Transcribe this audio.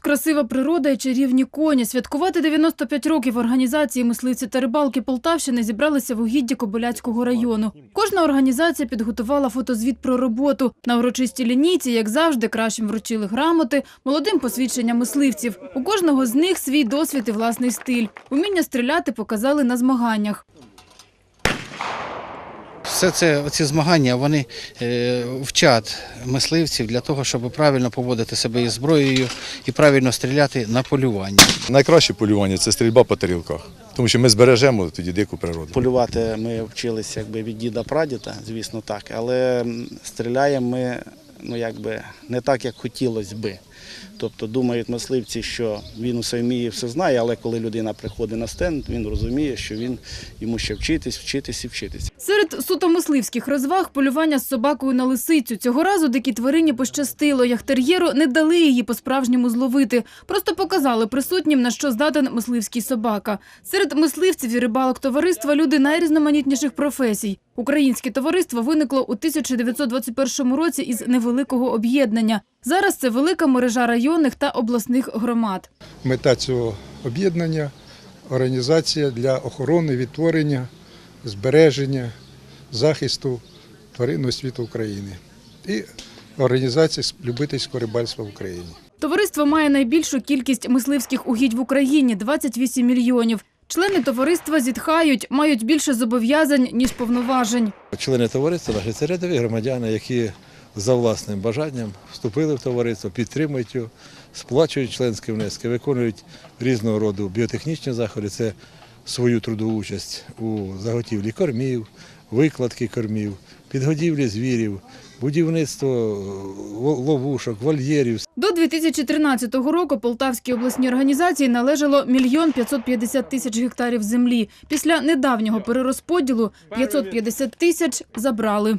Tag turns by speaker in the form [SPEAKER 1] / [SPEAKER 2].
[SPEAKER 1] красива природа і чарівні коні. Святкувати 95 років організації мисливці та рибалки Полтавщини зібралися в угідді Кобиляцького району. Кожна організація підготувала фотозвіт про роботу. На урочистій лінійці, як завжди, кращим вручили грамоти, молодим посвідчення мисливців. У кожного з них свій досвід і власний стиль. Уміння стріляти показали на змаганнях.
[SPEAKER 2] Все це ці змагання вони е, вчать мисливців для того, щоб правильно поводити себе із зброєю і правильно стріляти на полюванні.
[SPEAKER 3] Найкраще полювання це стрільба по тарілках, тому що ми збережемо тоді дику природу.
[SPEAKER 4] Полювати ми вчилися якби від діда прадіда, звісно так, але стріляємо ми ну якби не так, як хотілося би. Тобто думають мисливці, що він усе вміє, все знає, але коли людина приходить на стенд, він розуміє, що він йому ще вчитись, вчитись і вчитись.
[SPEAKER 1] Серед суто мисливських розваг полювання з собакою на лисицю. Цього разу дикій тварині пощастило. Яхтер'єру не дали її по-справжньому зловити. Просто показали присутнім, на що здатен мисливський собака. Серед мисливців і рибалок товариства люди найрізноманітніших професій. Українське товариство виникло у 1921 році із невеликого об'єднання. Зараз це велика мережа районних та обласних громад.
[SPEAKER 5] Мета цього об'єднання організація для охорони, відтворення, збереження, захисту тваринного світу України і організація любительського рибальства в Україні.
[SPEAKER 1] Товариство має найбільшу кількість мисливських угідь в Україні 28 мільйонів. Члени товариства зітхають, мають більше зобов'язань ніж повноважень.
[SPEAKER 6] Члени товариства наші це рядові громадяни, які за власним бажанням вступили в товариство, підтримують його, сплачують членські внески, виконують різного роду біотехнічні заходи. Це свою трудову участь у заготівлі кормів, викладки кормів, підгодівлі звірів, будівництво е, ловушок, вольєрів,
[SPEAKER 1] До 2013 року Полтавській обласній організації належало мільйон 550 тисяч гектарів землі. Після недавнього перерозподілу 550 тисяч забрали.